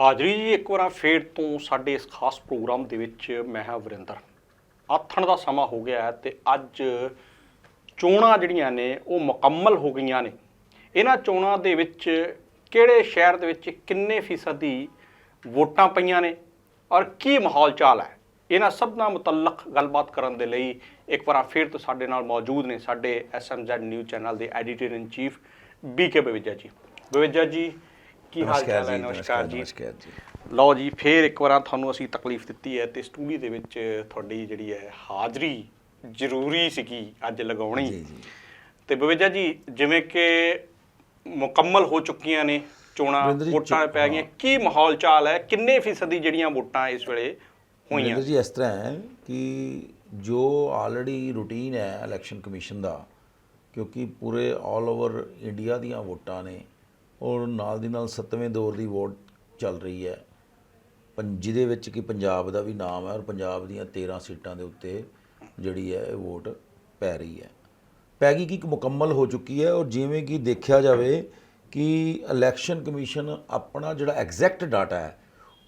ਹਾਜ਼ਰੀ ਜੀ, ਇੱਕ ਵਾਰ ਫੇਰ ਤੋਂ ਸਾਡੇ ਇਸ ਖਾਸ ਪ੍ਰੋਗਰਾਮ ਦੇ ਵਿੱਚ ਮੈਂ ਹਾਂ ਵਰਿੰਦਰ। ਆਥਣ ਦਾ ਸਮਾਂ ਹੋ ਗਿਆ ਹੈ ਤੇ ਅੱਜ ਚੋਣਾਂ ਜਿਹੜੀਆਂ ਨੇ, ਉਹ ਮੁਕੰਮਲ ਹੋ ਗਈਆਂ ਨੇ। ਇਹਨਾਂ ਚੋਣਾਂ ਦੇ ਵਿੱਚ ਕਿਹੜੇ ਸ਼ਹਿਰ ਦੇ ਵਿੱਚ ਕਿੰਨੇ ਫੀਸਦੀ ਵੋਟਾਂ ਪਈਆਂ ਨੇ ਔਰ ਕੀ ਮਾਹੌਲ ਚਾਲ ਹੈ? ਇਹਨਾਂ ਸਭ ਨਾਲ ਮੁਤਲਕ ਗੱਲਬਾਤ ਕਰਨ ਦੇ ਲਈ ਇੱਕ ਵਾਰ ਫੇਰ ਤੋਂ ਸਾਡੇ ਨਾਲ ਮੌਜੂਦ ਨੇ ਸਾਡੇ ਐਸਐਮਜ਼ੈਡ ਨਿਊਜ਼ ਚੈਨਲ ਦੇ editor in chief BK Bavija ji. Bavija ji ਕੀ ਹਾਲ ਚਾਲ ਹੈ? ਨਮਸਕਾਰ ਜੀ। ਨਮਸਕਾਰ ਜੀ। ਲਓ ਜੀ ਫੇਰ ਇੱਕ ਵਾਰ ਤੁਹਾਨੂੰ ਅਸੀਂ ਤਕਲੀਫ ਦਿੱਤੀ ਹੈ ਤੇ ਸਟੂਡੀਓ ਦੇ ਵਿੱਚ ਤੁਹਾਡੀ ਜਿਹੜੀ ਹੈ ਹਾਜ਼ਰੀ ਜ਼ਰੂਰੀ ਸੀਗੀ ਅੱਜ ਲਗਾਉਣੀ। ਜੀ ਜੀ। ਤੇ ਬਵੇਜਾ ਜੀ ਜਿਵੇਂ ਕਿ ਮੁਕੰਮਲ ਹੋ ਚੁੱਕੀਆਂ ਨੇ ਚੋਣਾਂ ਵੋਟਾਂ ਪੈ ਗਈਆਂ। ਕੀ ਮਾਹੌਲ ਚਾਲ ਹੈ? ਕਿੰਨੇ ਫੀਸਦੀ ਜਿਹੜੀਆਂ ਵੋਟਾਂ ਇਸ ਵੇਲੇ ਹੋਈਆਂ? ਜੀ ਇਸ ਤਰ੍ਹਾਂ ਹੈ ਕਿ ਜੋ ਆਲਰੇਡੀ ਰੂਟੀਨ ਹੈ ਇਲੈਕਸ਼ਨ ਕਮਿਸ਼ਨ ਦਾ ਕਿਉਂਕਿ ਪੂਰੇ ਆਲ ਓਵਰ ਇੰਡੀਆ ਦੀਆਂ ਵੋਟਾਂ ਨੇ ਔਰ ਨਾਲ ਦੀ ਨਾਲ ਸੱਤਵੇਂ ਦੌਰ ਦੀ ਵੋਟ ਚੱਲ ਰਹੀ ਹੈ। ਪੰ, ਜਿਹਦੇ ਵਿੱਚ ਕਿ ਪੰਜਾਬ ਦਾ ਵੀ ਨਾਮ ਹੈ ਔਰ ਪੰਜਾਬ ਦੀਆਂ 13 ਸੀਟਾਂ ਦੇ ਉੱਤੇ ਜਿਹੜੀ ਹੈ ਇਹ ਵੋਟ ਪੈ ਰਹੀ ਹੈ। ਪੈ ਗਈ ਕਿ ਇੱਕ ਮੁਕੰਮਲ ਹੋ ਚੁੱਕੀ ਹੈ ਔਰ ਜਿਵੇਂ ਕਿ ਦੇਖਿਆ ਜਾਵੇ ਕਿ ਇਲੈਕਸ਼ਨ ਕਮਿਸ਼ਨ ਆਪਣਾ ਜਿਹੜਾ ਐਗਜ਼ੈਕਟ ਡਾਟਾ ਹੈ,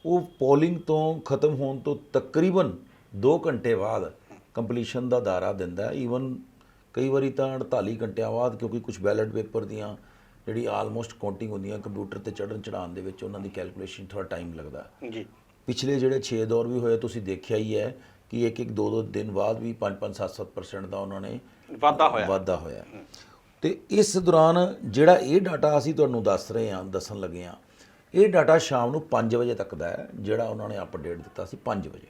ਉਹ ਪੋਲਿੰਗ ਤੋਂ ਖਤਮ ਹੋਣ ਤੋਂ ਤਕਰੀਬਨ 2 ਘੰਟੇ ਬਾਅਦ ਕੰਪਲੀਸ਼ਨ ਦਾ ਦਾਰਾ ਦਿੰਦਾ ਹੈ। ਈਵਨ ਕਈ ਵਾਰੀ ਤਾਂ 48 ਘੰਟਿਆਂ ਬਾਅਦ ਕਿਉਂਕਿ ਕੁਝ ਬੈਲਟ ਪੇਪਰ ਦੀਆਂ ਜਿਹੜੀ ਆਲਮੋਸਟ ਕਾਊਂਟਿੰਗ ਹੁੰਦੀਆਂ ਕੰਪਿਊਟਰ ਤੇ ਚੜਨ ਚੜਾਉਣ ਦੇ ਵਿੱਚ ਉਹਨਾਂ ਦੀ ਕੈਲਕੂਲੇਸ਼ਨ ਥੋੜਾ ਟਾਈਮ ਲੱਗਦਾ। ਹੈ ਜੀ। ਪਿਛਲੇ ਜਿਹੜੇ 6 ਦੌਰ ਵੀ ਹੋਏ ਤੁਸੀਂ ਦੇਖਿਆ ਹੀ ਹੈ ਕਿ ਇੱਕ ਇੱਕ ਦੋ ਦੋ ਦਿਨ ਬਾਅਦ ਵੀ 5-5 7-7% ਦਾ ਉਹਨਾਂ ਨੇ ਵਾਧਾ ਹੋਇਆ। ਵਾਧਾ ਹੋਇਆ। ਤੇ ਇਸ ਦੌਰਾਨ ਜਿਹੜਾ ਇਹ ਡਾਟਾ ਅਸੀਂ ਤੁਹਾਨੂੰ ਦੱਸ ਰਹੇ ਹਾਂ ਦੱਸਣ ਲੱਗੇ ਹਾਂ ਇਹ ਡਾਟਾ ਸ਼ਾਮ ਨੂੰ 5 ਵਜੇ ਤੱਕ ਦਾ ਹੈ ਜਿਹੜਾ ਉਹਨਾਂ ਨੇ ਅਪਡੇਟ ਦਿੱਤਾ ਸੀ 5 ਵਜੇ।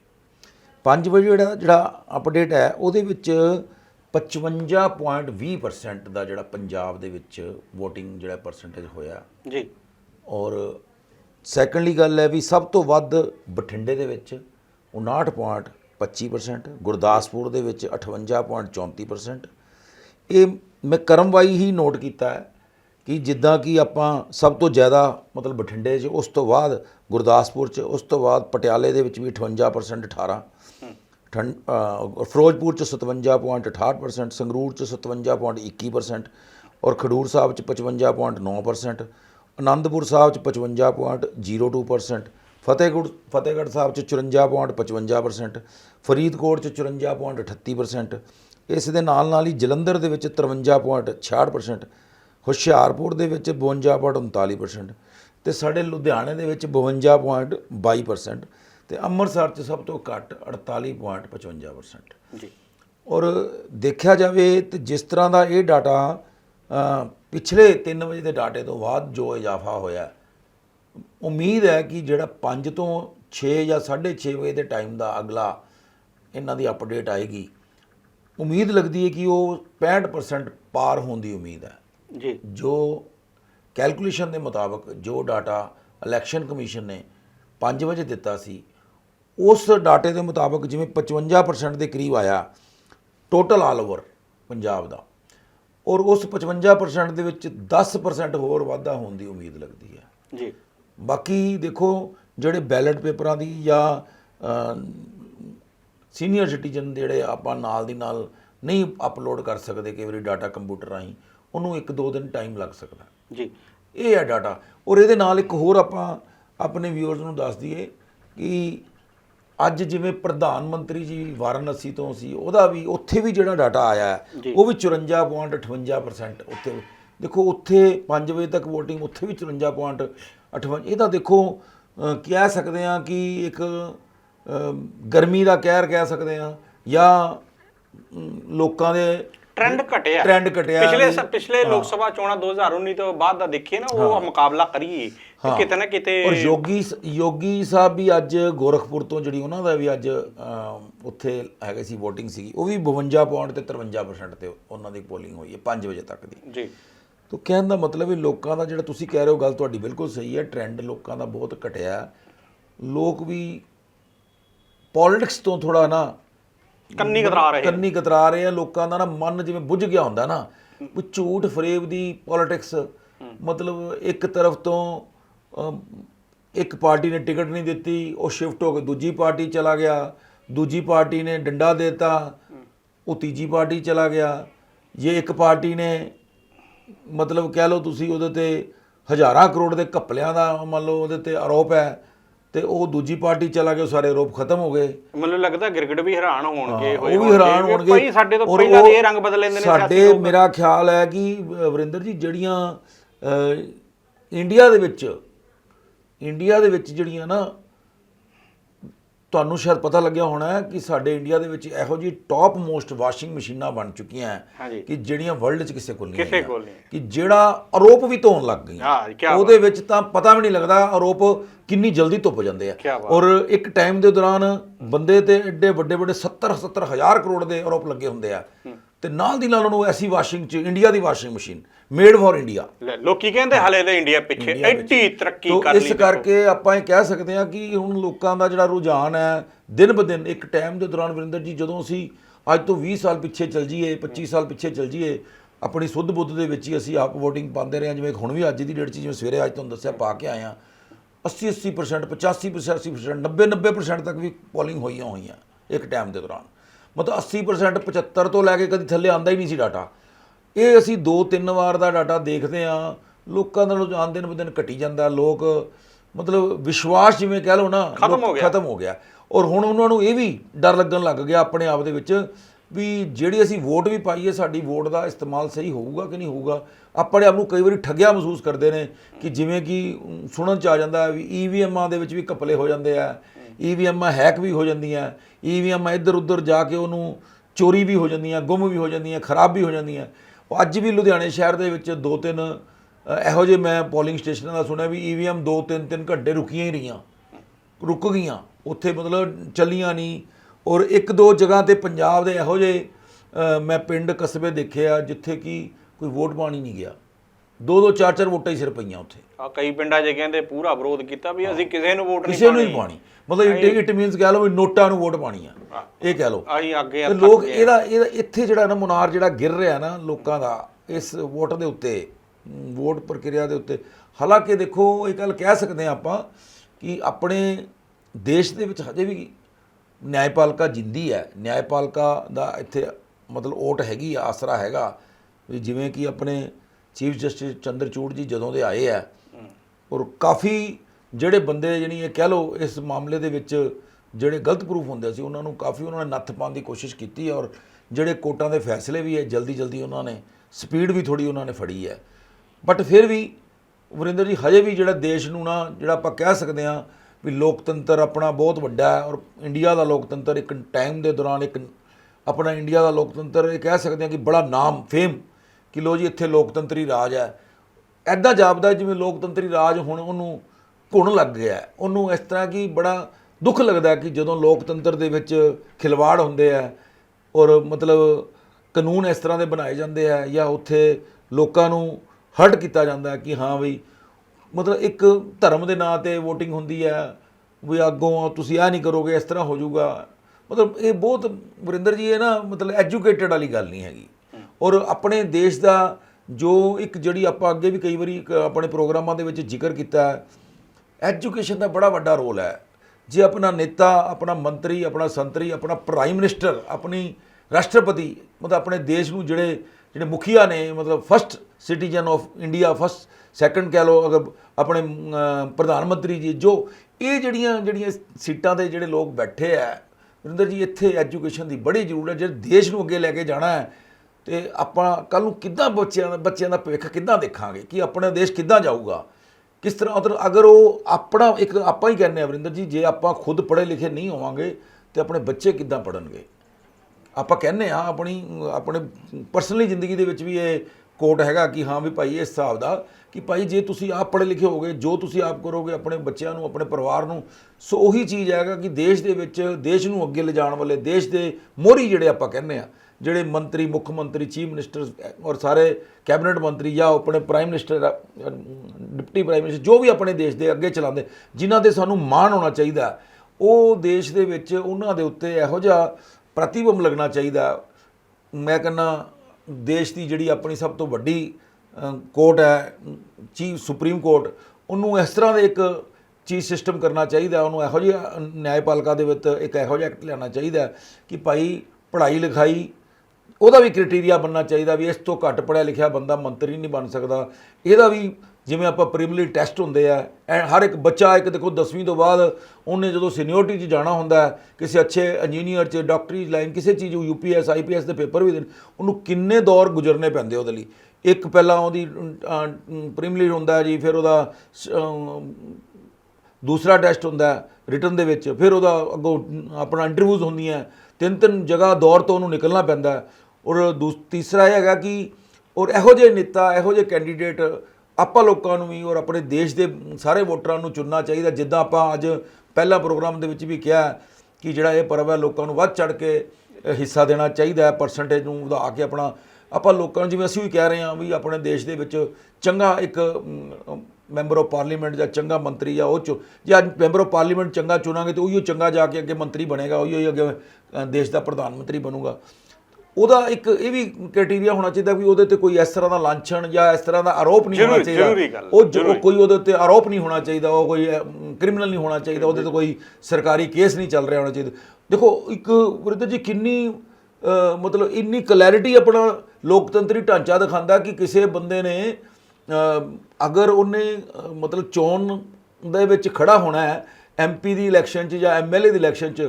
5 ਵਜੇ ਜਿਹੜਾ ਜਿਹੜਾ ਅਪਡੇਟ ਹੈ ਉਹਦੇ ਵਿੱਚ 55.20% ਦਾ ਜਿਹੜਾ ਪੰਜਾਬ ਦੇ ਵਿੱਚ VOTING ਜਿਹੜਾ ਪਰਸੈਂਟੇਜ ਹੋਇਆ। ਜੀ। ਔਰ ਸੈਕੰਡਲੀ ਗੱਲ ਹੈ ਵੀ ਸਭ ਤੋਂ ਵੱਧ ਬਠਿੰਡੇ ਦੇ ਵਿੱਚ 59.25% ਗੁਰਦਾਸਪੁਰ ਦੇ ਵਿੱਚ 58.34% ਇਹ ਮੈਂ ਕਰਮਵਾਈ ਹੀ ਨੋਟ ਕੀਤਾ ਹੈ ਕਿ ਜਿੱਦਾਂ ਕਿ ਆਪਾਂ ਸਭ ਤੋਂ ਜ਼ਿਆਦਾ ਮਤਲਬ ਬਠਿੰਡੇ 'ਚ ਉਸ ਤੋਂ ਬਾਅਦ ਗੁਰਦਾਸਪੁਰ 'ਚ ਉਸ ਤੋਂ ਬਾਅਦ ਪਟਿਆਲੇ ਦੇ ਵਿੱਚ ਵੀ 58% 18 ਠੰਡ ਫਿਰੋਜ਼ਪੁਰ ਚ 57.68% ਸੰਗਰੂਰ ਚ 57.21% ਔਰ ਖਡੂਰ ਸਾਹਿਬ ਚ 55.9% ਆਨੰਦਪੁਰ ਸਾਹਿਬ ਚ 55.02% ਫਤਿਹਗੜ੍ਹ ਫਤਿਹਗੜ੍ਹ ਸਾਹਿਬ ਚ 54.55% ਫਰੀਦਕੋਟ ਚ 54.38% ਇਸ ਦੇ ਨਾਲ ਨਾਲ ਹੀ ਜਲੰਧਰ ਦੇ ਵਿੱਚ 53.66% ਹੁਸ਼ਿਆਰਪੁਰ ਦੇ ਵਿੱਚ 52.39% ਤੇ ਸਾਡੇ ਲੁਧਿਆਣੇ ਦੇ ਵਿੱਚ 52.22% ਤੇ ਅੰਮ੍ਰਿਤਸਰ ਚ ਸਭ ਤੋਂ ਘੱਟ 48.55% ਜੀ। ਔਰ ਦੇਖਿਆ ਜਾਵੇ ਤੇ ਜਿਸ ਤਰ੍ਹਾਂ ਦਾ ਇਹ ਡਾਟਾ ਪਿਛਲੇ 3 ਵਜੇ ਦੇ ਡਾਟੇ ਤੋਂ ਬਾਅਦ ਜੋ ਇਜ਼ਾਫਾ ਹੋਇਆ ਉਮੀਦ ਹੈ ਕਿ ਜਿਹੜਾ 5 ਤੋਂ 6 ਜਾਂ 6:30 ਵਜੇ ਦੇ ਟਾਈਮ ਦਾ ਅਗਲਾ ਇਹਨਾਂ ਦੀ ਅਪਡੇਟ ਆਏਗੀ ਉਮੀਦ ਲੱਗਦੀ ਹੈ ਕਿ ਉਹ 65% ਪਾਰ ਹੋਣ ਦੀ ਉਮੀਦ ਹੈ। ਜੀ। ਜੋ ਕੈਲਕੂਲੇਸ਼ਨ ਦੇ ਮੁਤਾਬਕ ਜੋ ਡਾਟਾ ਇਲੈਕਸ਼ਨ ਕਮਿਸ਼ਨ ਨੇ 5 ਵਜੇ ਦਿੱਤਾ ਸੀ ਉਸ ਡਾਟੇ ਦੇ ਮੁਤਾਬਕ ਜਿਵੇਂ 55% ਦੇ ਕਰੀਬ ਆਇਆ ਟੋਟਲ ਆਲ ਓਵਰ ਪੰਜਾਬ ਦਾ। ਔਰ ਉਸ 55% ਦੇ ਵਿੱਚ 10% ਹੋਰ ਵਾਧਾ ਹੋਣ ਦੀ ਉਮੀਦ ਲੱਗਦੀ ਹੈ। ਜੀ। ਬਾਕੀ ਦੇਖੋ ਜਿਹੜੇ ਬੈਲਟ ਪੇਪਰਾਂ ਦੀ ਜਾਂ ਸੀਨੀਅਰ ਸਿਟੀਜ਼ਨ ਜਿਹੜੇ ਆਪਾਂ ਨਾਲ ਦੀ ਨਾਲ ਨਹੀਂ ਅਪਲੋਡ ਕਰ ਸਕਦੇ ਕਈ ਵਾਰੀ ਡਾਟਾ ਕੰਪਿਊਟਰ ਰਾਹੀਂ ਉਹਨੂੰ ਇੱਕ ਦੋ ਦਿਨ ਟਾਈਮ ਲੱਗ ਸਕਦਾ। ਜੀ। ਇਹ ਹੈ ਡਾਟਾ ਔਰ ਇਹਦੇ ਨਾਲ ਇੱਕ ਹੋਰ ਆਪਾਂ ਆਪਣੇ ਵਿਊਅਰਸ ਨੂੰ ਦੱਸ ਦਈਏ ਕਿ ਅੱਜ ਜਿਵੇਂ ਪ੍ਰਧਾਨ ਮੰਤਰੀ ਜੀ ਵਾਰਾਣਸੀ ਤੋਂ ਸੀ ਉਹਦਾ ਵੀ ਉੱਥੇ ਵੀ ਜਿਹੜਾ ਡਾਟਾ ਆਇਆ। ਉਹ ਵੀ 54.58% ਉੱਥੇ ਦੇਖੋ ਉੱਥੇ 5 ਵਜੇ ਤੱਕ VOTING ਉੱਥੇ ਵੀ 54.58 ਇਹ ਤਾਂ ਦੇਖੋ ਕਹਿ ਸਕਦੇ ਆ ਕਿ ਇੱਕ ਗਰਮੀ ਦਾ ਕਹਿਰ ਕਹਿ ਸਕਦੇ ਆ ਜਾਂ ਲੋਕਾਂ ਦੇ ਟ੍ਰੈਂਡ ਘਟਿਆ। ਟ੍ਰੈਂਡ ਘਟਿਆ ਪਿਛਲੇ ਪਿਛਲੇ ਲੋਕ ਸਭਾ ਚੋਣਾਂ 2019 ਤੋਂ ਬਾਅਦ ਦਾ ਦੇਖੀਏ ਨਾ ਉਹ ਮੁਕਾਬਲਾ ਕਰੀਏ। ਕਿਤੇ ਨਾ ਕਿਤੇ ਔਰ ਯੋਗੀ ਯੋਗੀ ਸਾਹਿਬ ਵੀ ਅੱਜ ਗੋਰਖਪੁਰ ਤੋਂ ਜਿਹੜੀ ਉਹਨਾਂ ਦਾ ਵੀ ਅੱਜ ਉੱਥੇ ਹੈਗੇ ਸੀ VOTING ਸੀਗੀ ਉਹ ਵੀ 52 ਪੁਆਇੰਟ ਤੇ 53% ਤੇ ਉਹਨਾਂ ਦੀ ਪੋਲਿੰਗ ਹੋਈ ਹੈ 5 ਵਜੇ ਤੱਕ ਦੀ। ਜੀ। ਤੋ ਕਹਿਣ ਦਾ ਮਤਲਬ ਹੈ ਲੋਕਾਂ ਦਾ ਜਿਹੜਾ ਤੁਸੀਂ ਕਹਿ ਰਹੇ ਹੋ ਗੱਲ ਤੁਹਾਡੀ ਬਿਲਕੁਲ ਸਹੀ ਹੈ ਟ੍ਰੈਂਡ ਲੋਕਾਂ ਦਾ ਬਹੁਤ ਘਟਿਆ। ਲੋਕ ਵੀ ਪੋਲਿਟਿਕਸ ਤੋਂ ਥੋੜਾ ਨਾ ਕੰਨੀ ਕਤਰਾ ਰਹੇ ਕੰਨੀ ਕਤਰਾ ਰਹੇ ਆ, ਲੋਕਾਂ ਦਾ ਨਾ ਮਨ ਜਿਵੇਂ ਬੁੱਝ ਗਿਆ ਹੁੰਦਾ ਨਾ, ਵੀ ਝੂਠ ਫਰੇਬ ਦੀ ਪੋਲਿਟਿਕਸ ਮਤਲਬ ਇੱਕ ਤਰਫ ਤੋਂ ਇੱਕ ਪਾਰਟੀ ਨੇ ਟਿਕਟ ਨਹੀਂ ਦਿੱਤੀ, ਉਹ ਸ਼ਿਫਟ ਹੋ ਕੇ ਦੂਜੀ ਪਾਰਟੀ ਚਲਾ ਗਿਆ, ਦੂਜੀ ਪਾਰਟੀ ਨੇ ਡੰਡਾ ਦੇਤਾ, ਉਹ ਤੀਜੀ ਪਾਰਟੀ ਚਲਾ ਗਿਆ, ਜੇ ਇੱਕ ਪਾਰਟੀ ਨੇ, ਮਤਲਬ ਕਹਿ ਲਓ ਤੁਸੀਂ ਉਹਦੇ ਤੇ ਹਜ਼ਾਰਾਂ ਕਰੋੜ ਦੇ ਘਪਲਿਆਂ ਦਾ ਮੰਨ ਲਓ ਉਹਦੇ ਤੇ ਆਰੋਪ ਹੈ ਤੇ ਉਹ ਦੂਜੀ ਪਾਰਟੀ ਚਲਾ ਗਿਆ ਉਹ ਸਾਰੇ ਆਰੋਪ ਖਤਮ ਹੋ ਗਏ ਮੈਨੂੰ ਲੱਗਦਾ ਗਿਰਗੜ ਵੀ ਹੈਰਾਨ ਹੋਣਗੇ ਹਾਂ, ਉਹ ਵੀ ਹੈਰਾਨ ਹੋਣਗੇ ਭਾਈ ਸਾਡੇ ਤੋਂ ਪਹਿਲਾਂ ਇਹ ਰੰਗ ਬਦਲ ਲੈਂਦੇ ਨੇ ਸਾਡੇ। ਮੇਰਾ ਖਿਆਲ ਹੈ ਕਿ ਵਰਿੰਦਰ ਜੀ ਜਿਹੜੀਆਂ ਇੰਡੀਆ ਦੇ ਵਿੱਚ ਇੰਡੀਆ ਦੇ ਵਿੱਚ ਜਿਹੜੀਆਂ ਨਾ ਤੁਹਾਨੂੰ ਸ਼ਾਇਦ ਪਤਾ ਲੱਗਿਆ ਹੋਣਾ ਕਿ ਸਾਡੇ ਇੰਡੀਆ ਦੇ ਵਿੱਚ ਇਹੋ ਜਿਹੀ ਟੌਪ ਮੋਸਟ ਵਾਸ਼ਿੰਗ ਮਸ਼ੀਨਾਂ ਬਣ ਚੁੱਕੀਆਂ। ਕਿ ਜਿਹੜੀਆਂ ਵਰਲਡ 'ਚ ਕਿਸੇ ਕੋਲ ਨਹੀਂ ਕਿਸੇ ਹੈਗੀਆਂ। ਕੋਲ ਨਹੀਂ। ਕਿ ਜਿਹੜਾ ਆਰੋਪ ਵੀ ਧੋਣ ਲੱਗ ਗਈਆਂ ਉਹਦੇ ਵਿੱਚ ਤਾਂ ਪਤਾ ਵੀ ਨਹੀਂ ਲੱਗਦਾ ਆਰੋਪ ਕਿੰਨੀ ਜਲਦੀ ਧੁੱਪ ਜਾਂਦੇ ਆ। ਔਰ ਇੱਕ ਟਾਈਮ ਦੇ ਦੌਰਾਨ ਬੰਦੇ ਤੇ ਐਡੇ ਵੱਡੇ ਵੱਡੇ 70 70 ਹਜ਼ਾਰ ਕਰੋੜ ਦੇ ਆਰੋਪ ਲੱਗੇ ਹੁੰਦੇ ਆ ਤੇ ਨਾਲ ਦੀ ਨਾਲ ਉਹਨੂੰ ਐਸੀ ਵਾਸ਼ਿੰਗ ਚ India the washing machine made for India ਲੋਕੀ ਕਹਿੰਦੇ ਹਲੇ ਤੇ ਇੰਡੀਆ ਪਿੱਛੇ ਐਡੀ ਤਰੱਕੀ ਕਰ ਲਈ ਇਸ ਕਰਕੇ ਆਪਾਂ ਇਹ ਕਹਿ ਸਕਦੇ ਹਾਂ ਕਿ ਹੁਣ ਲੋਕਾਂ ਦਾ ਜਿਹੜਾ ਰੁਝਾਨ ਹੈ ਦਿਨ ਬ ਦਿਨ ਇੱਕ ਟਾਈਮ ਦੇ ਦੌਰਾਨ ਵਰਿੰਦਰ ਜੀ ਜਦੋਂ ਅਸੀਂ ਅੱਜ ਤੋਂ 20 ਸਾਲ ਪਿੱਛੇ ਚੱਲ ਜਾਈਏ 25 ਸਾਲ ਪਿੱਛੇ ਚੱਲ ਜਾਈਏ ਆਪਣੀ ਸੁੱਧ ਬੁੱਧ ਦੇ ਵਿੱਚ ਹੀ ਅਸੀਂ ਆਪ VOTING ਪਾਉਂਦੇ ਰਹੇ ਜਿਵੇਂ ਹੁਣ ਵੀ ਅੱਜ ਦੀ ਡੇਟ 'ਚ ਜਿਵੇਂ ਸਵੇਰੇ ਅੱਜ ਤੁਹਾਨੂੰ ਦੱਸਿਆ ਪਾ ਕੇ ਆਏ ਹਾਂ 80 80% 85% 80% 90 90% ਤੱਕ ਵੀ ਪੋਲਿੰਗ ਹੋਈਆਂ ਹੋਈਆਂ ਇੱਕ ਟਾਈਮ ਦੇ ਦੌਰਾਨ। ਮਤਲਬ 80% 75 ਤੋਂ ਲੈ ਕੇ ਕਦੀ ਥੱਲੇ ਆਂਦਾ ਹੀ ਨਹੀਂ ਸੀ ਡਾਟਾ। ਇਹ ਅਸੀਂ ਦੋ ਤਿੰਨ ਵਾਰ ਦਾ ਡਾਟਾ ਦੇਖਦੇ ਆ ਲੋਕਾਂ ਦਾ ਰੁਝਾਨ ਦਿਨ ਬ ਦਿਨ ਘਟੀ ਜਾਂਦਾ। ਲੋਕ ਮਤਲਬ ਵਿਸ਼ਵਾਸ ਜਿਵੇਂ ਕਹਿ ਲਓ ਨਾ ਖਤਮ ਹੋ ਗਿਆ। ਹੋ ਔਰ ਹੁਣ ਉਹਨਾਂ ਨੂੰ ਇਹ ਵੀ ਡਰ ਲੱਗਣ ਲੱਗ ਗਿਆ ਆਪਣੇ ਆਪ ਦੇ ਵਿੱਚ ਵੀ ਜਿਹੜੀ ਅਸੀਂ ਵੋਟ ਵੀ ਪਾਈਏ ਸਾਡੀ ਵੋਟ ਦਾ ਇਸਤੇਮਾਲ ਸਹੀ ਹੋਊਗਾ ਕਿ ਨਹੀਂ ਹੋਊਗਾ ਆਪਣੇ ਆਪ ਨੂੰ ਕਈ ਵਾਰੀ ਠੱਗਿਆ ਮਹਿਸੂਸ ਕਰਦੇ ਨੇ ਕਿ ਜਿਵੇਂ ਕਿ ਸੁਣਨ ਚ ਆ ਜਾਂਦਾ ਹੈ ਵੀ ਈਵੀਐਮਾਂ ਦੇ ਵਿੱਚ ਵੀ ਘਪਲੇ ਹੋ ਜਾਂਦੇ ਆ। ਈਵੀਐਮਾਂ ਹੈਕ ਵੀ ਹੋ ਜਾਂਦੀਆਂ, ਈਵੀਐਮਾਂ ਇੱਧਰ ਉੱਧਰ ਜਾ ਕੇ ਉਹਨੂੰ ਚੋਰੀ ਵੀ ਹੋ ਜਾਂਦੀਆਂ, ਗੁੰਮ ਵੀ ਹੋ ਜਾਂਦੀਆਂ, ਖਰਾਬ ਵੀ ਹੋ ਜਾਂਦੀਆਂ। ਉਹ ਅੱਜ ਵੀ ਲੁਧਿਆਣੇ ਸ਼ਹਿਰ ਦੇ ਵਿੱਚ ਦੋ ਤਿੰਨ ਇਹੋ ਜਿਹੇ ਮੈਂ ਪੋਲਿੰਗ ਸਟੇਸ਼ਨਾਂ ਦਾ ਸੁਣਿਆ ਵੀ ਈਵੀਐਮ ਦੋ ਤਿੰਨ ਤਿੰਨ ਘੰਟੇ ਰੁਕੀਆਂ ਹੀ ਰਹੀਆਂ, ਰੁਕ ਗਈਆਂ, ਉੱਥੇ ਮਤਲਬ ਚੱਲੀਆਂ ਨਹੀਂ। ਔਰ ਇੱਕ ਦੋ ਜਗ੍ਹਾ ਤੇ ਪੰਜਾਬ ਦੇ ਇਹੋ ਜਿਹੇ ਮੈਂ ਪਿੰਡ ਕਸਬੇ ਦੇਖੇ ਆ ਜਿੱਥੇ ਕਿ ਕੋਈ ਵੋਟ ਪਾਣੀ ਨਹੀਂ ਗਿਆ। ਦੋ ਦੋ ਚਾਰ ਚਾਰ ਵੋਟਾਂ ਹੀ ਸਿਰ ਪਈਆਂ ਉੱਥੇ। ਆ ਕਈ ਪਿੰਡਾਂ 'ਚ ਕਹਿੰਦੇ ਪੂਰਾ ਵਿਰੋਧ ਕੀਤਾ ਵੀ ਅਸੀਂ ਕਿਸੇ ਨੂੰ ਵੋਟ ਨਹੀਂ ਕਿਸੇ ਨੂੰ ਨਹੀਂ ਪਾਣੀ ਮਤਲਬ ਇਟ ਇਟ ਮੀਨਸ ਕਹਿ ਲਓ ਵੀ ਨੋਟਾਂ ਨੂੰ ਵੋਟ ਪਾਣੀ ਆ। ਇਹ ਕਹਿ ਲਓ। ਅਸੀਂ ਅੱਗੇ ਤੇ ਲੋਕ ਇਹਦਾ ਇਹਦਾ ਇੱਥੇ ਜਿਹੜਾ ਨਾ ਮੁਨਾਰ ਜਿਹੜਾ ਗਿਰ ਰਿਹਾ ਨਾ ਲੋਕਾਂ ਦਾ ਇਸ ਵੋਟ ਦੇ ਉੱਤੇ ਵੋਟ ਪ੍ਰਕਿਰਿਆ ਦੇ ਉੱਤੇ ਹਾਲਾਂਕਿ ਦੇਖੋ ਇਹ ਗੱਲ ਕਹਿ ਸਕਦੇ ਹਾਂ ਆਪਾਂ ਕਿ ਆਪਣੇ ਦੇਸ਼ ਦੇ ਵਿੱਚ ਹਜੇ ਵੀ ਨਿਆਂਪਾਲਿਕਾ ਜਿੰਦੀ ਹੈ। ਨਿਆਂਪਾਲਿਕਾ ਦਾ ਇੱਥੇ ਮਤਲਬ ਓਟ ਹੈਗੀ ਆ ਆਸਰਾ ਹੈਗਾ। ਜਿਵੇਂ ਕਿ ਆਪਣੇ ਚੀਫ ਜਸਟਿਸ ਚੰਦਰਚੂੜ ਜੀ ਜਦੋਂ ਦੇ ਆਏ ਆ, ਔਰ ਕਾਫੀ ਜਿਹੜੇ ਬੰਦੇ ਜਿਹੜੀ ਇਹ ਕਹਿ ਲਓ, ਇਸ ਮਾਮਲੇ ਦੇ ਵਿੱਚ ਜਿਹੜੇ ਗਲਤ ਪ੍ਰੂਫ ਹੁੰਦੇ ਸੀ, ਉਹਨਾਂ ਨੂੰ ਕਾਫੀ ਉਹਨਾਂ ਨੇ ਨੱਥ ਪਾਉਣ ਦੀ ਕੋਸ਼ਿਸ਼ ਕੀਤੀ ਔਰ ਜਿਹੜੇ ਕੋਰਟਾਂ ਦੇ ਫੈਸਲੇ ਵੀ ਹੈ, ਜਲਦੀ ਜਲਦੀ ਉਹਨਾਂ ਨੇ, ਸਪੀਡ ਵੀ ਥੋੜੀ ਉਹਨਾਂ ਨੇ ਫੜੀ ਹੈ। ਬਟ ਫਿਰ ਵੀ ਵਰਿੰਦਰ ਜੀ, ਹਜੇ ਵੀ ਜਿਹੜਾ ਦੇਸ਼ ਨੂੰ ਨਾ, ਜਿਹੜਾ ਆਪਾਂ ਕਹਿ ਸਕਦੇ ਹਾਂ ਵੀ ਲੋਕਤੰਤਰ ਆਪਣਾ ਬਹੁਤ ਵੱਡਾ ਹੈ, ਔਰ ਇੰਡੀਆ ਦਾ ਲੋਕਤੰਤਰ ਇੱਕ ਟਾਈਮ ਦੇ ਦੌਰਾਨ ਇੱਕ ਆਪਣਾ ਇੰਡੀਆ ਦਾ ਲੋਕਤੰਤਰ, ਇਹ ਕਹਿ ਸਕਦੇ ਹਾਂ ਕਿ ਬੜਾ ਨਾਮ ਫੇਮ ਕਿ ਲੋ ਜੀ, ਇੱਥੇ ਲੋਕਤੰਤਰੀ ਰਾਜ ਹੈ। ਐਦਾਂ ਜਾਪਦਾ ਜਿਵੇਂ ਲੋਕਤੰਤਰੀ ਰਾਜ ਹੁਣ ਉਹਨੂੰ ਘੁਣ ਲੱਗ ਗਿਆ ਉਹਨੂੰ ਇਸ ਤਰ੍ਹਾਂ ਕਿ ਬੜਾ ਦੁੱਖ ਲੱਗਦਾ ਕਿ ਜਦੋਂ ਲੋਕਤੰਤਰ ਦੇ ਵਿੱਚ ਖਿਲਵਾੜ ਹੁੰਦੇ ਆ ਔਰ ਮਤਲਬ ਕਾਨੂੰਨ ਇਸ ਤਰ੍ਹਾਂ ਦੇ ਬਣਾਏ ਜਾਂਦੇ ਆ ਜਾਂ ਉੱਥੇ ਲੋਕਾਂ ਨੂੰ ਹਰਟ ਕੀਤਾ ਜਾਂਦਾ ਕਿ ਹਾਂ ਬਈ, ਮਤਲਬ ਇੱਕ ਧਰਮ ਦੇ ਨਾਂ ਤੇ VOTING ਹੁੰਦੀ ਹੈ ਵੀ ਅੱਗੋਂ ਤੁਸੀਂ ਇਹ ਨਹੀਂ ਕਰੋਗੇ, ਇਸ ਤਰ੍ਹਾਂ ਹੋ ਜਾਊਗਾ। ਮਤਲਬ ਇਹ ਬਹੁਤ ਵਰਿੰਦਰ ਜੀ, ਇਹ ਨਾ ਮਤਲਬ ਐਜੂਕੇਟਡ ਵਾਲੀ ਗੱਲ ਨਹੀਂ ਹੈਗੀ। ਔਰ ਆਪਣੇ ਦੇਸ਼ ਦਾ ਜੋ ਇੱਕ ਜਿਹੜੀ ਆਪਾਂ ਅੱਗੇ ਵੀ ਕਈ ਵਾਰੀ ਆਪਣੇ ਪ੍ਰੋਗਰਾਮਾਂ ਦੇ ਵਿੱਚ ਜ਼ਿਕਰ ਕੀਤਾ ਹੈ, ਐਜੂਕੇਸ਼ਨ ਦਾ ਬੜਾ ਵੱਡਾ ਰੋਲ ਹੈ। ਜੇ ਆਪਣਾ ਨੇਤਾ, ਆਪਣਾ ਮੰਤਰੀ, ਆਪਣਾ ਸੰਤਰੀ, ਆਪਣਾ ਪ੍ਰਾਈਮ ਮਿਨਿਸਟਰ, ਆਪਣੀ ਰਾਸ਼ਟਰਪਤੀ, ਮਤਲਬ ਆਪਣੇ ਦੇਸ਼ ਨੂੰ ਜਿਹੜੇ ਜਿਹੜੇ ਮੁਖੀਆ ਨੇ, ਮਤਲਬ first citizen of India first second ਕਹਿ ਲਓ, ਅਗਰ ਆਪਣੇ ਪ੍ਰਧਾਨ ਮੰਤਰੀ ਜੀ, ਜੋ ਇਹ ਜਿਹੜੀਆਂ ਜਿਹੜੀਆਂ ਸੀਟਾਂ ਤੇ ਜਿਹੜੇ ਲੋਕ ਬੈਠੇ ਆ ਵਰਿੰਦਰ ਜੀ, ਇੱਥੇ ਐਜੂਕੇਸ਼ਨ ਦੀ ਬੜੀ ਜ਼ਰੂਰਤ ਹੈ। ਜੇ ਦੇਸ਼ ਨੂੰ ਅੱਗੇ ਲੈ ਕੇ ਜਾਣਾ ਹੈ ਤੇ ਆਪਾਂ ਕੱਲ ਨੂੰ ਕਿੱਦਾਂ ਬੱਚਿਆਂ ਦਾ ਬੱਚਿਆਂ ਦਾ ਭਵਿੱਖ ਕਿੱਦਾਂ ਦੇਖਾਂਗੇ? ਕਿ ਆਪਣਾ ਦੇਸ਼ ਕਿੱਦਾਂ ਜਾਊਗਾ? ਕਿਸ ਤਰ੍ਹਾਂ ਮਤਲਬ ਅਗਰ ਉਹ ਆਪਣਾ, ਇੱਕ ਆਪਾਂ ਹੀ ਕਹਿੰਦੇ ਆ ਵਰਿੰਦਰ ਜੀ, ਜੇ ਆਪਾਂ ਖੁਦ ਪੜ੍ਹੇ ਲਿਖੇ ਨਹੀਂ ਹੋਵਾਂਗੇ, ਤੇ ਆਪਣੇ ਬੱਚੇ ਕਿੱਦਾਂ ਪੜ੍ਹਨਗੇ? ਆਪਾਂ ਕਹਿੰਦੇ ਆ ਆਪਣੀ, ਆਪਣੇ ਪਰਸਨਲੀ ਜ਼ਿੰਦਗੀ ਦੇ ਵਿੱਚ ਵੀ ਇਹ ਕੋਟ ਹੈਗਾ ਕਿ ਹਾਂ ਵੀ ਭਾਈ ਇਸ ਹਿਸਾਬ ਦਾ ਕਿ ਭਾਈ ਜੇ ਤੁਸੀਂ ਆਪ ਪੜ੍ਹੇ ਲਿਖੇ ਹੋਗੇ ਜੋ ਤੁਸੀਂ ਆਪ ਕਰੋਗੇ ਆਪਣੇ ਬੱਚਿਆਂ ਨੂੰ, ਆਪਣੇ ਪਰਿਵਾਰ ਨੂੰ, ਸੋ ਉਹੀ ਚੀਜ਼ ਹੈਗਾ ਕਿ ਦੇਸ਼ ਦੇ ਵਿੱਚ, ਦੇਸ਼ ਨੂੰ ਅੱਗੇ ਲਿਜਾਣ ਵਾਲੇ, ਦੇਸ਼ ਦੇ ਮੋਹਰੀ ਜਿਹੜੇ ਆਪਾਂ ਕਹਿੰਦੇ ਆ ਜਿਹੜੇ ਮੰਤਰੀ, ਮੁੱਖ ਮੰਤਰੀ, ਚੀਫ ਮਿਨਿਸਟਰ ਔਰ ਸਾਰੇ ਕੈਬਨਿਟ ਮੰਤਰੀ ਜਾਂ ਆਪਣੇ prime minister deputy prime minister, ਜੋ ਵੀ ਆਪਣੇ ਦੇਸ਼ ਦੇ ਅੱਗੇ ਚਲਾਉਂਦੇ, ਜਿਨ੍ਹਾਂ 'ਤੇ ਸਾਨੂੰ ਮਾਣ ਹੋਣਾ ਚਾਹੀਦਾ, ਉਹ ਦੇਸ਼ ਦੇ ਵਿੱਚ ਉਹਨਾਂ ਦੇ ਉੱਤੇ ਇਹੋ ਜਿਹਾ ਪ੍ਰਤੀਬਿੰਬ ਲੱਗਣਾ ਚਾਹੀਦਾ। ਮੈਂ ਕਹਿੰਦਾ, ਦੇਸ਼ ਦੀ ਜਿਹੜੀ ਆਪਣੀ ਸਭ ਤੋਂ ਵੱਡੀ ਕੋਰਟ ਹੈ, ਚੀਫ ਸੁਪਰੀਮ ਕੋਰਟ, ਉਹਨੂੰ ਇਸ ਤਰ੍ਹਾਂ ਦੇ ਇੱਕ ਚੀਜ਼ ਸਿਸਟਮ ਕਰਨਾ ਚਾਹੀਦਾ, ਉਹਨੂੰ ਇਹੋ ਜਿਹਾ ਨਿਆਂਪਾਲਿਕਾ ਦੇ ਵਿੱਚ ਇੱਕ ਇਹੋ ਜਿਹਾ ਐਕਟ ਲਿਆਉਣਾ ਚਾਹੀਦਾ ਕਿ ਭਾਈ ਪੜ੍ਹਾਈ ਲਿਖਾਈ ਉਹਦਾ ਵੀ ਕ੍ਰਾਈਟੇਰੀਆ ਬਣਨਾ ਚਾਹੀਦਾ ਵੀ ਇਸ ਤੋਂ ਘੱਟ ਪੜ੍ਹਿਆ ਲਿਖਿਆ ਬੰਦਾ ਮੰਤਰੀ ਨਹੀਂ ਬਣ ਸਕਦਾ। ਇਹਦਾ ਵੀ ਜਿਵੇਂ ਆਪਾਂ ਪ੍ਰੀਮਿਲਰੀ ਟੈਸਟ ਹੁੰਦੇ ਆ, ਐ ਹਰ ਇੱਕ ਬੱਚਾ ਇੱਕ ਦੇਖੋ 10ਵੀਂ ਤੋਂ ਬਾਅਦ ਉਹਨੇ ਜਦੋਂ ਸੀਨੀਅਰਟੀ 'ਚ ਜਾਣਾ ਹੁੰਦਾ ਕਿਸੇ ਅੱਛੇ ਇੰਜੀਨੀਅਰ 'ਚ ਡਾਕਟਰੀ ਲਾਈਨ ਕਿਸੇ ਚੀਜ਼ ਯੂਪੀਐਸ ਆਈਪੀਐਸ ਦੇ ਪੇਪਰ ਵੀ ਦੇਣ, ਉਹਨੂੰ ਕਿੰਨੇ ਦੌਰ ਗੁਜ਼ਰਨੇ ਪੈਂਦੇ ਉਹਦੇ ਲਈ। ਇੱਕ ਪਹਿਲਾਂ ਉਹਦੀ ਪ੍ਰੀਮਿਲਰੀ ਹੁੰਦਾ ਜੀ, ਫਿਰ ਉਹਦਾ ਸ- ਦੂਸਰਾ ਟੈਸਟ ਹੁੰਦਾ ਰਿਟਰਨ ਦੇ ਵਿੱਚ, ਫਿਰ ਉਹਦਾ ਅੱਗੋਂ ਆਪਣਾ ਇੰਟਰਵਿਊਜ਼ ਹੁੰਦੀਆਂ ਤਿੰਨ ਤਿੰਨ ਜਗ੍ਹਾ ਦੌਰ ਤੋਂ ਉਹਨੂੰ ਨਿਕਲਣਾ ਪੈਂਦਾ ਔਰ ਦੂਸ- ਤੀਸਰਾ ਇਹ ਹੈਗਾ ਕਿ ਔਰ ਇਹੋ ਜਿਹੇ ਨੇਤਾ, ਇਹੋ ਜਿਹੇ ਕੈਂਡੀਡੇਟ ਆਪਾਂ ਲੋਕਾਂ ਨੂੰ ਵੀ ਔਰ ਆਪਣੇ ਦੇਸ਼ ਦੇ ਸਾਰੇ ਵੋਟਰਾਂ ਨੂੰ ਚੁਣਨਾ ਚਾਹੀਦਾ। ਜਿੱਦਾਂ ਆਪਾਂ ਅੱਜ ਪਹਿਲਾ ਪ੍ਰੋਗਰਾਮ ਦੇ ਵਿੱਚ ਵੀ ਕਿਹਾ ਕਿ ਜਿਹੜਾ ਇਹ ਪਰਵ ਹੈ ਲੋਕਾਂ ਨੂੰ ਵੱਧ ਚੜ ਕੇ ਹਿੱਸਾ ਦੇਣਾ ਚਾਹੀਦਾ ਹੈ ਪਰਸੈਂਟੇਜ ਨੂੰ ਵਧਾ ਕੇ ਆਪਣਾ। ਆਪਾਂ ਲੋਕਾਂ ਨੂੰ ਜਿਵੇਂ ਅਸੀਂ ਵੀ ਕਹਿ ਰਹੇ ਹਾਂ ਵੀ ਆਪਣੇ ਦੇਸ਼ ਦੇ ਵਿੱਚ ਚੰਗਾ ਇੱਕ ਮੈਂਬਰ ਆਫ ਪਾਰਲੀਮੈਂਟ ਜਾਂ ਚੰਗਾ ਮੰਤਰੀ ਜਾਂ ਉਹ ਚੁ, ਜੇ ਅੱਜ ਮੈਂਬਰ ਆਫ ਪਾਰਲੀਮੈਂਟ ਚੰਗਾ ਚੁਣਾਂਗੇ ਤੇ ਉਹੀਓ ਚੰਗਾ ਜਾ ਕੇ ਅੱਗੇ ਮੰਤਰੀ ਬਣੇਗਾ ਉਹੀਓ ਹੀ ਅੱਗੇ ਦੇਸ਼ ਦਾ ਪ੍ਰਧਾਨ ਮੰਤਰੀ ਬਣੂਗਾ। ਉਹਦਾ ਇੱਕ ਇਹ ਵੀ ਕ੍ਰਾਈਟੇਰੀਆ ਹੋਣਾ ਚਾਹੀਦਾ ਵੀ ਉਹਦੇ ਤੇ ਕੋਈ ਇਸ ਤਰ੍ਹਾਂ ਦਾ ਲਾਂਛਣ ਜਾਂ ਇਸ ਤਰ੍ਹਾਂ ਦਾ ਆਰੋਪ ਨਹੀਂ ਹੋਣਾ ਚਾਹੀਦਾ। ਉਹ। ਕੋਈ ਉਹਦੇ ਉੱਤੇ ਆਰੋਪ ਨਹੀਂ ਹੋਣਾ ਚਾਹੀਦਾ ਉਹ ਕੋਈ ਕ੍ਰਿਮੀਨਲ ਨਹੀਂ ਹੋਣਾ ਚਾਹੀਦਾ ਉਹਦੇ ਤੇ ਕੋਈ ਸਰਕਾਰੀ ਕੇਸ ਨਹੀਂ ਚੱਲ ਰਿਹਾ ਹੋਣਾ ਚਾਹੀਦਾ। ਦੇਖੋ ਇੱਕ ਵਰਿੰਦਰ ਜੀ ਕਿੰਨੀ ਮਤਲਬ ਇੰਨੀ ਕਲੈਰਿਟੀ ਆਪਣਾ ਲੋਕਤੰਤਰੀ ਢਾਂਚਾ ਦਿਖਾਉਂਦਾ ਕਿ ਕਿਸੇ ਬੰਦੇ ਨੇ ਅਗਰ ਉਹਨੇ ਮਤਲਬ ਚੋਣ ਦੇ ਵਿੱਚ ਖੜਾ ਹੋਣਾ ਹੈ ਐਮਪੀ ਦੀ ਇਲੈਕਸ਼ਨ 'ਚ ਜਾਂ ਐਮਐਲਏ ਦੀ ਇਲੈਕਸ਼ਨ 'ਚ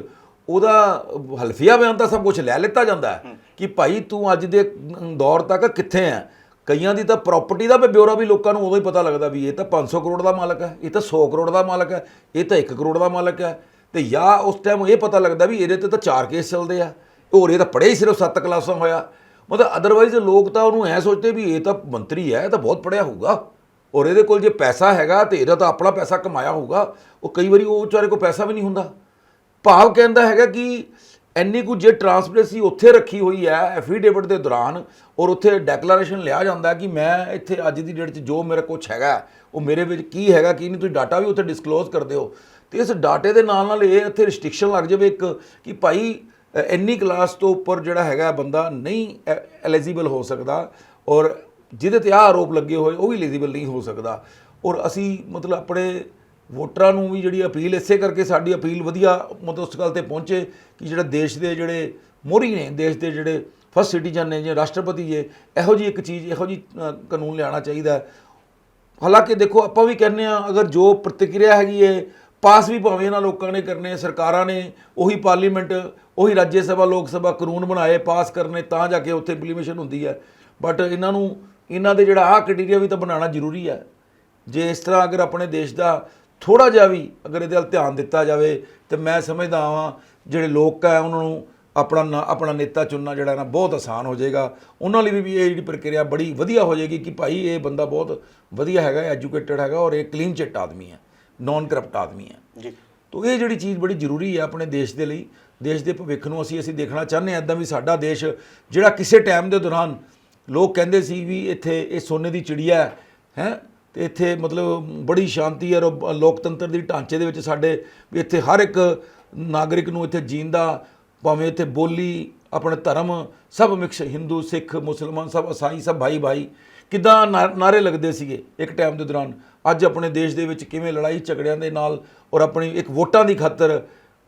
ਉਹਦਾ ਹਲਫੀਆ ਬਿਆਨ ਤਾਂ ਸਭ ਕੁਝ ਲੈ ਲਿੱਤਾ ਜਾਂਦਾ ਹੈ। ਕਿ ਭਾਈ ਤੂੰ ਅੱਜ ਦੇ ਦੌਰ ਤੱਕ ਕਿੱਥੇ ਹੈ ਕਈਆਂ ਦੀ ਤਾਂ ਪ੍ਰਾਪਰਟੀ ਦਾ ਵੀ ਬਿਊਰਾ ਵੀ ਲੋਕਾਂ ਨੂੰ ਉਦੋਂ ਹੀ ਪਤਾ ਲੱਗਦਾ ਵੀ ਇਹ ਤਾਂ 500 ਕਰੋੜ ਦਾ ਮਾਲਕ ਹੈ ਇਹ ਤਾਂ 100 ਕਰੋੜ ਦਾ ਮਾਲਕ ਹੈ ਇਹ ਤਾਂ 1 ਕਰੋੜ ਦਾ ਮਾਲਕ ਹੈ ਤੇ ਜਾਂ ਉਸ ਟਾਈਮ ਇਹ ਪਤਾ ਲੱਗਦਾ ਵੀ ਇਹਦੇ ਤੇ ਤਾਂ ਚਾਰ ਕੇਸ ਚੱਲਦੇ ਆ, ਹੋਰ ਇਹ ਤਾਂ ਪੜ੍ਹਿਆ ਹੀ ਸਿਰਫ 7 ਕਲਾਸਾਂ ਹੋਇਆ। ਮਤਲਬ ਅਦਰਵਾਈਜ਼ ਲੋਕ ਤਾਂ ਉਹਨੂੰ ਐ ਸੋਚਦੇ ਵੀ ਇਹ ਤਾਂ ਮੰਤਰੀ ਹੈ ਇਹ ਤਾਂ ਬਹੁਤ ਪੜ੍ਹਿਆ ਹੋਊਗਾ। ਔਰ ਇਹਦੇ ਕੋਲ ਜੇ ਪੈਸਾ ਹੈਗਾ ਤੇ ਇਹਦਾ ਤਾਂ ਆਪਣਾ ਪੈਸਾ ਕਮਾਇਆ ਹੋਊਗਾ, ਉਹ ਕਈ ਵਾਰੀ ਉਹ ਵਿਚਾਰੇ ਕੋਲ ਪੈਸਾ ਵੀ ਨਹੀਂ ਹੁੰਦਾ। ਭਾਵ ਕਹਿੰਦਾ ਹੈਗਾ ਕਿ ਇੰਨੀ ਕੁ ਜੇ ਟਰਾਂਸਪੇਰੈਂਸੀ ਉੱਥੇ ਰੱਖੀ ਹੋਈ ਹੈ ਐਫੀਡੇਵਿਟ ਦੇ ਦੌਰਾਨ, ਔਰ ਉੱਥੇ ਡੈਕਲੇਰੇਸ਼ਨ ਲਿਆ ਜਾਂਦਾ ਕਿ ਮੈਂ ਇੱਥੇ ਅੱਜ ਦੀ ਡੇਟ 'ਚ ਜੋ ਮੇਰੇ ਕੁਝ ਹੈਗਾ ਉਹ ਮੇਰੇ ਵਿੱਚ ਕੀ ਹੈਗਾ, ਕੀ ਨਹੀਂ, ਤੁਸੀਂ ਡਾਟਾ ਵੀ ਉੱਥੇ ਡਿਸਕਲੋਜ਼ ਕਰਦੇ ਹੋ ਤੇ ਇਸ ਡਾਟੇ ਦੇ ਨਾਲ ਨਾਲ ਇਹ ਇੱਥੇ ਰਿਸਟ੍ਰਿਕਸ਼ਨ ਲੱਗ ਜਾਵੇ ਇੱਕ, ਕਿ ਭਾਈ, ਇੰਨੀ ਕਲਾਸ ਤੋਂ ਉੱਪਰ ਜਿਹੜਾ ਹੈਗਾ ਬੰਦਾ ਨਹੀਂ ਐਲੀਜੀਬਲ ਹੋ ਸਕਦਾ, ਔਰ ਜਿਹਦੇ ਤੇ ਆਹ ਆਰੋਪ ਲੱਗੇ ਹੋਏ, ਉਹ ਵੀ ਐਲੀਜੀਬਲ ਨਹੀਂ ਹੋ ਸਕਦਾ। ਔਰ ਅਸੀਂ ਮਤਲਬ ਆਪਣੇ ਵੋਟਰਾਂ ਨੂੰ ਵੀ ਜਿਹੜੀ ਅਪੀਲ ਇਸੇ ਕਰਕੇ ਸਾਡੀ ਅਪੀਲ ਵਧੀਆ ਮਤਲਬ ਉਸ ਗੱਲ ਤੇ ਪਹੁੰਚੇ ਕਿ ਜਿਹੜਾ ਦੇਸ਼ ਦੇ ਜਿਹੜੇ ਮੋਹਰੀ ਨੇ, ਦੇਸ਼ ਦੇ ਜਿਹੜੇ ਫਸਟ ਸਿਟੀਜ਼ਨ ਨੇ ਜਾਂ ਰਾਸ਼ਟਰਪਤੀ ਜੇ, ਇਹੋ ਜੀ ਇੱਕ ਚੀਜ਼, ਇਹੋ ਜੀ ਕਾਨੂੰਨ ਲਿਆਉਣਾ ਚਾਹੀਦਾ ਹਾਲਾਂਕਿ ਦੇਖੋ, ਆਪਾਂ ਵੀ ਕਹਿੰਦੇ ਆ ਅਗਰ ਜੋ ਪ੍ਰਤੀਕਿਰਿਆ ਹੈਗੀ ਹੈ ਪਾਸ ਵੀ ਭਾਵੇਂ ਇਹਨਾਂ ਲੋਕਾਂ ਨੇ ਕਰਨੇ, ਸਰਕਾਰਾਂ ਨੇ, ਉਹੀ ਪਾਰਲੀਮੈਂਟ, ਉਹੀ ਰਾਜ ਸਭਾ, ਲੋਕ ਸਭਾ ਕਾਨੂੰਨ ਬਣਾਏ, ਪਾਸ ਕਰਨੇ, ਤਾਂ ਜਾ ਕੇ ਉੱਥੇ ਇੰਪਲੀਮੇਸ਼ਨ ਹੁੰਦੀ ਹੈ। ਬਟ ਇਹਨਾਂ ਨੂੰ, ਇਹਨਾਂ ਦੇ ਜਿਹੜਾ ਆਹ ਕ੍ਰਾਈਟੇਰੀਆ ਵੀ ਤਾਂ ਬਣਾਉਣਾ ਜ਼ਰੂਰੀ ਹੈ। ਜੇ ਇਸ ਤਰ੍ਹਾਂ ਅਗਰ ਆਪਣੇ ਦੇਸ਼ ਦਾ ਥੋੜਾ ਜਿਹਾ ਵੀ ਅਗਰ ਇਹਦੇ ਵੱਲ ਧਿਆਨ ਦਿੱਤਾ ਜਾਵੇ ਤੇ ਮੈਂ ਸਮਝਦਾ ਹਾਂ ਜਿਹੜੇ ਲੋਕ ਹੈ ਉਹਨਾਂ ਨੂੰ ਆਪਣਾ ਆਪਣਾ ਨੇਤਾ ਚੁਣਨਾ ਜਿਹੜਾ ਨਾ ਬਹੁਤ ਆਸਾਨ ਹੋ ਜਾਏਗਾ। ਉਹਨਾਂ ਲਈ ਵੀ ਇਹ ਜਿਹੜੀ ਪ੍ਰਕਿਰਿਆ ਬੜੀ ਵਧੀਆ ਹੋ ਜਾਏਗੀ ਕਿ ਭਾਈ ਇਹ ਬੰਦਾ ਬਹੁਤ ਵਧੀਆ ਹੈਗਾ ਐਜੂਕੇਟਡ ਹੈਗਾ ਔਰ ਇਹ ਕਲੀਨ ਚਿੱਟ ਆਦਮੀ ਹੈ ਨਾਨ ਕਰਪਟ ਆਦਮੀ ਹੈ। ਜੀ। ਤੋ ਇਹ ਜਿਹੜੀ ਚੀਜ਼ ਬੜੀ ਜ਼ਰੂਰੀ ਹੈ ਆਪਣੇ ਦੇਸ਼ ਦੇ ਲਈ ਦੇਸ਼ ਦੇ ਭਵਿੱਖ ਨੂੰ ਅਸੀਂ ਅਸੀਂ ਦੇਖਣਾ ਚਾਹੁੰਦੇ ਹਾਂ ਇਦਾਂ ਵੀ ਸਾਡਾ ਦੇਸ਼ ਜਿਹੜਾ ਕਿਸੇ ਟਾਈਮ ਦੇ ਦੌਰਾਨ ਲੋਕ ਕਹਿੰਦੇ ਸੀ ਵੀ ਇੱਥੇ ਇਹ ਸੋਨੇ ਦੀ ਚਿੜੀਆ ਹੈ ਹੈਂ ਤੇ ਇੱਥੇ ਮਤਲਬ ਬੜੀ ਸ਼ਾਂਤੀ ਹੈ ਔਰ ਲੋਕਤੰਤਰ ਦੀ ਢਾਂਚੇ ਦੇ ਵਿੱਚ ਸਾਡੇ ਵੀ ਇੱਥੇ ਹਰ ਇੱਕ ਨਾਗਰਿਕ ਨੂੰ ਇੱਥੇ ਜੀਣ ਦਾ ਭਾਵੇਂ ਇੱਥੇ ਬੋਲੀ, ਆਪਣੇ ਧਰਮ, ਸਭ ਮਿਕਸ, ਹਿੰਦੂ, ਸਿੱਖ, ਮੁਸਲਮਾਨ, ਸਭ ਈਸਾਈ ਸਭ ਭਾਈ ਭਾਈ ਕਿੱਦਾਂ ਨਾ- ਨਾਅਰੇ ਲੱਗਦੇ ਸੀਗੇ ਇੱਕ ਟਾਈਮ ਦੇ ਦੌਰਾਨ। ਅੱਜ ਆਪਣੇ ਦੇਸ਼ ਦੇ ਵਿੱਚ ਕਿਵੇਂ ਲੜਾਈ ਝਗੜਿਆਂ ਦੇ ਨਾਲ ਔਰ ਆਪਣੀ ਇੱਕ ਵੋਟਾਂ ਦੀ ਖਾਤਰ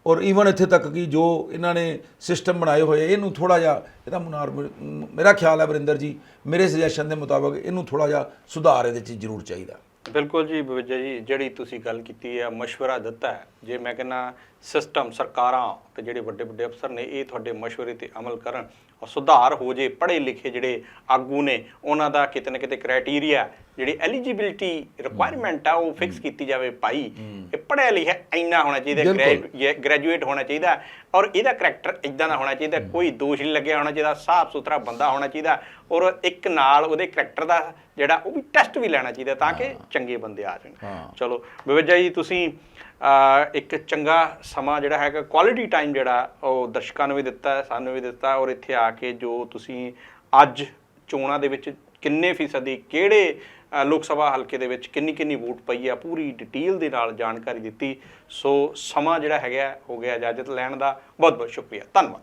ਔਰ ਈਵਨ ਇੱਥੇ ਤੱਕ ਕਿ ਜੋ ਇਹਨਾਂ ਨੇ ਸਿਸਟਮ ਬਣਾਏ ਹੋਏ, ਇਹਨੂੰ ਥੋੜਾ ਜਿਹਾ, ਇਹਦਾ ਮੁਨਾਰ ਮੇਰਾ ਖਿਆਲ ਹੈ ਵਰਿੰਦਰ ਜੀ, ਮੇਰੇ ਸੁਜੈਸ਼ਨ ਦੇ ਮੁਤਾਬਕ ਇਹਨੂੰ ਥੋੜਾ ਜਿਹਾ ਸੁਧਾਰ ਇਹਦੇ 'ਚ ਜ਼ਰੂਰ ਚਾਹੀਦਾ। ਬਿਲਕੁਲ ਜੀ ਬਵਿਜਾ ਜੀ, ਜਿਹੜੀ ਤੁਸੀਂ ਗੱਲ ਕੀਤੀ ਹੈ, ਮਸ਼ਵਰਾ ਦਿੱਤਾ ਹੈ। ਜੇ ਮੈਂ ਕਹਿੰਦਾ ਸਿਸਟਮ ਸਰਕਾਰਾਂ ਤੇ ਜਿਹੜੇ ਵੱਡੇ ਵੱਡੇ ਅਫਸਰ ਨੇ, ਇਹ ਤੁਹਾਡੇ ਮਸ਼ਵਰੇ ਤੇ ਅਮਲ ਕਰਨ ਸੁਧਾਰ ਹੋ ਜੇ ਪੜ੍ਹੇ ਲਿਖੇ ਜਿਹੜੇ ਆਗੂ ਨੇ ਉਹਨਾਂ ਦਾ ਕਿਤੇ ਨਾ ਕਿਤੇ ਕ੍ਰਾਈਟੇਰੀਆ ਜਿਹੜੀ ਐਲੀਜੀਬਿਲਟੀ ਰਿਕੁਆਇਰਮੈਂਟ ਆ ਉਹ ਫਿਕਸ ਕੀਤੀ ਜਾਵੇ ਭਾਈ। ਇਹ ਪੜ੍ਹਿਆ ਲਿਖਿਆ ਇੰਨਾ ਹੋਣਾ ਚਾਹੀਦਾ। ਗ੍ਰੈਜੂਏਟ ਹੋਣਾ ਚਾਹੀਦਾ ਔਰ ਇਹਦਾ ਕਰੈਕਟਰ ਇਦਾਂ ਦਾ ਹੋਣਾ ਚਾਹੀਦਾ ਕੋਈ ਦੋਸ਼ ਨਹੀਂ ਲੱਗਿਆ ਹੋਣਾ ਚਾਹੀਦਾ ਸਾਫ਼ ਸੁਥਰਾ ਬੰਦਾ ਹੋਣਾ ਚਾਹੀਦਾ ਔਰ ਇੱਕ ਨਾਲ ਉਹਦੇ ਕਰੈਕਟਰ ਦਾ ਜਿਹੜਾ ਉਹ ਵੀ ਟੈਸਟ ਵੀ ਲੈਣਾ ਚਾਹੀਦਾ ਤਾਂ ਕਿ ਚੰਗੇ ਬੰਦੇ ਆ ਜਾਣ। ਚਲੋ ਵਿਵਜਾ ਜੀ ਤੁਸੀਂ ਇੱਕ ਚੰਗਾ ਸਮਾਂ ਜਿਹੜਾ ਹੈਗਾ ਕੁਆਲਿਟੀ ਟਾਈਮ ਜਿਹੜਾ ਉਹ ਦਰਸ਼ਕਾਂ ਨੂੰ ਵੀ ਦਿੱਤਾ, ਸਾਨੂੰ ਵੀ ਦਿੱਤਾ ਔਰ ਇੱਥੇ ਆ ਕੇ ਜੋ ਤੁਸੀਂ ਅੱਜ ਚੋਣਾਂ ਦੇ ਵਿੱਚ ਕਿੰਨੇ ਫੀਸਦੀ, ਕਿਹੜੇ ਲੋਕ ਸਭਾ ਹਲਕੇ ਦੇ ਵਿੱਚ ਕਿੰਨੀ ਕਿੰਨੀ ਵੋਟ ਪਈ ਆ, ਪੂਰੀ ਡਿਟੇਲ ਦੇ ਨਾਲ ਜਾਣਕਾਰੀ ਦਿੱਤੀ। ਸੋ ਸਮਾਂ ਜਿਹੜਾ ਹੈਗਾ, ਹੋ ਗਿਆ ਇਜਾਜ਼ਤ ਲੈਣ ਦਾ। ਬਹੁਤ ਬਹੁਤ ਸ਼ੁਕਰੀਆ। ਧੰਨਵਾਦ।